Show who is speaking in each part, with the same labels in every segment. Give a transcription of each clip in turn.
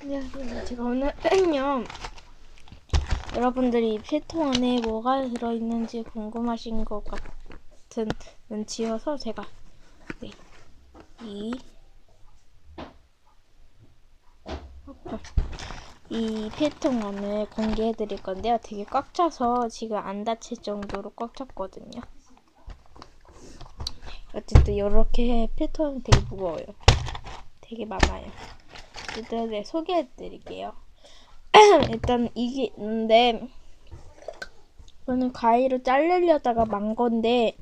Speaker 1: 안녕하세요. 제가 오늘은요. 여러분들이 필통 안에 뭐가 들어있는지 궁금하신 것 같은 눈치여서 제가 네, 이 이 필통 안을 공개해 드릴 건데요. 되게 꽉 차서 지금 안 다칠 정도로 꽉 찼거든요. 어쨌든 이렇게 필통이 되게 무거워요. 되게 많아요. 일단 네, 소개해 드릴게요. 일단 이게 있는데 저는 가위로 자르려다가 만 건데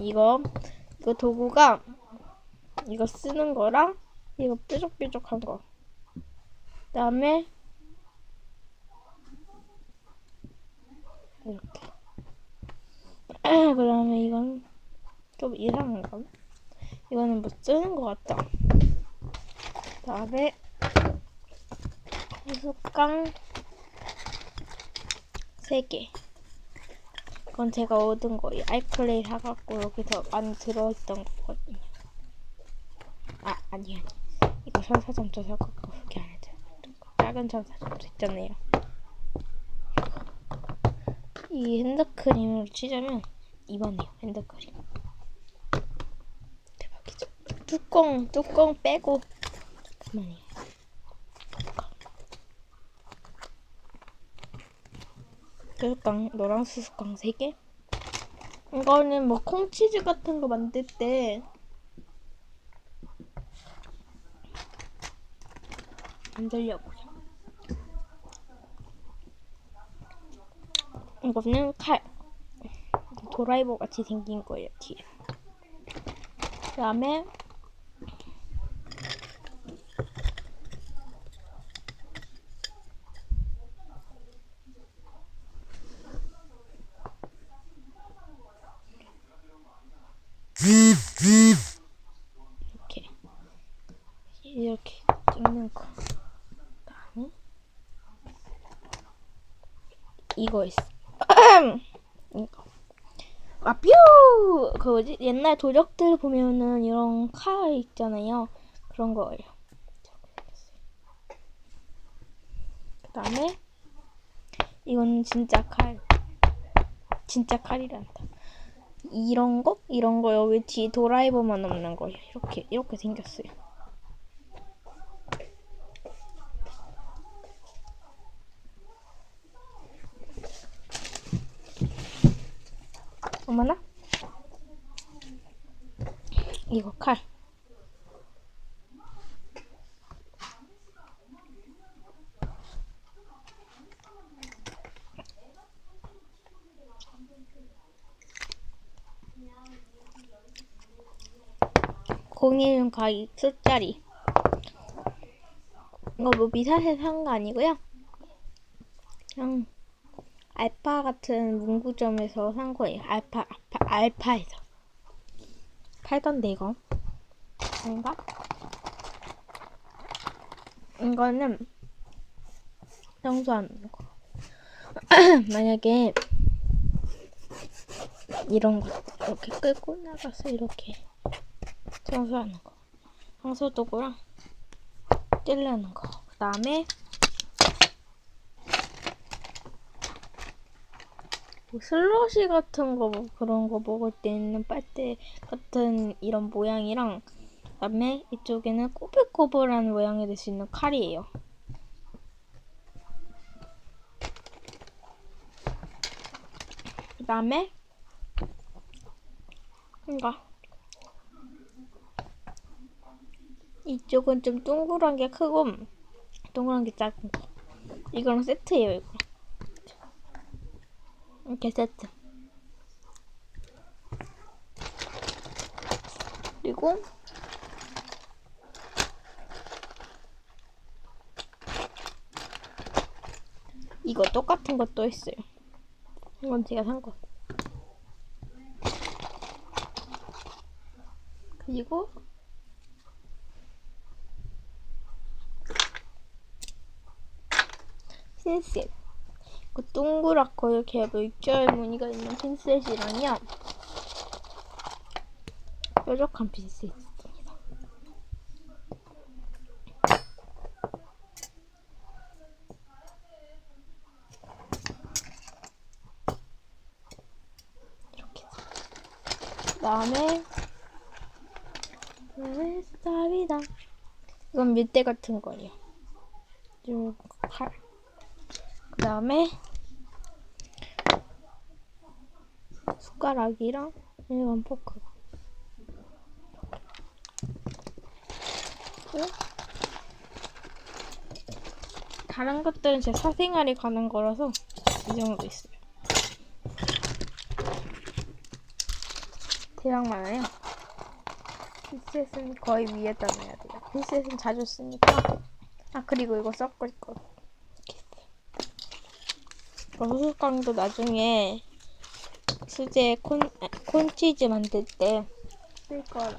Speaker 1: 이거 이거 도구가 이거 쓰는 거랑 이거 뾰족뾰족한 거. 그다음에 이렇게. 그다음에 이건 좀 이상한 거. 이거는 뭐 쓰는 거 같다. 그다음에 호숫강 세 개. 그건 제가 얻은 거예요. 알클레이 사갖고 여기서 안에 들어있던 거거든요. 아, 아니, 아니. 이거 천사점도 사갖고 그게 안에 들어있던 거. 작은 천사점도 있잖아요. 이 핸드크림으로 치자면 이번에요, 핸드크림. 대박이죠. 뚜껑, 뚜껑 빼고. 그만해요. 수수깡, 노랑 수수깡 3개? 이거는 뭐 콩치즈 같은 거 만들 때 만들려고요. 이거는 칼. 도라이버 같이 생긴 거예요, 뒤에. 그 다음에 이렇게 이렇게 찍는 거. 이거 있어. 아 뾰! 그 뭐지? 옛날 도적들 보면은 이런 칼 있잖아요. 그런 거예요. 그 다음에 이건 진짜 칼. 진짜 칼이란다. 이런 거? 이런 거 여기 뒤 도라이버만 없는 거예요. 이렇게 이렇게 생겼어요. 어머나? 이거 칼. 공일은 가위 숫자리. 이거 뭐 미사세 산거 아니고요. 그냥 알파 같은 문구점에서 산 거예요. 알파, 알파, 알파에서. 팔던데 이거. 아닌가? 이거는 청소하는 거. 만약에 이런 거 이렇게 끌고 나가서 이렇게 청소하는 거. 청소도구랑 찔르는 거. 그 다음에 뭐 슬러시 같은 거 뭐 그런 거 먹을 때 있는 빨대 같은 이런 모양이랑 그다음에 이쪽에는 꼬불꼬불한 모양이 될 수 있는 칼이에요. 그다음에 이거 이쪽은 좀 동그란 게 크고 동그란 게 작은 거. 이거랑 세트예요, 이거. 이렇게 세트. 그리고 이거 똑같은 것도 있어요. 이건 제가 산 거. 그리고 신셋. 그 동그랗고 이렇게 물결 무늬가 있는 핀셋이랑요. 뾰족한 핀셋 다음에 스탑이다. 이건 밀대 같은 거예요. 그리고 칼. 그 다음에 숟가락이랑 일반. 그리고 다른 것들은 제 사생활이 가는 거라서 이 정도 있어요. 대박 많아요. pit셋은 거의 위에다 놔야 돼요. pit셋은 자주 쓰니까. 아 그리고 이거 섞을 거. 후숙강도 나중에 수제 콘 아, 콘치즈 만들 때 쓸 거라서.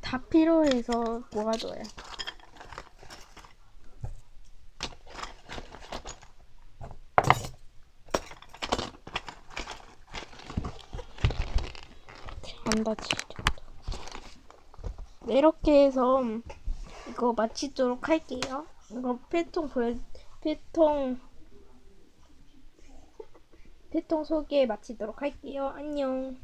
Speaker 1: 다 필요해서 모아둬요. 안. 네, 이렇게 해서 이거 마치도록 할게요. 이거 필통 보여 필통 필통 소개 마치도록 할게요. 안녕.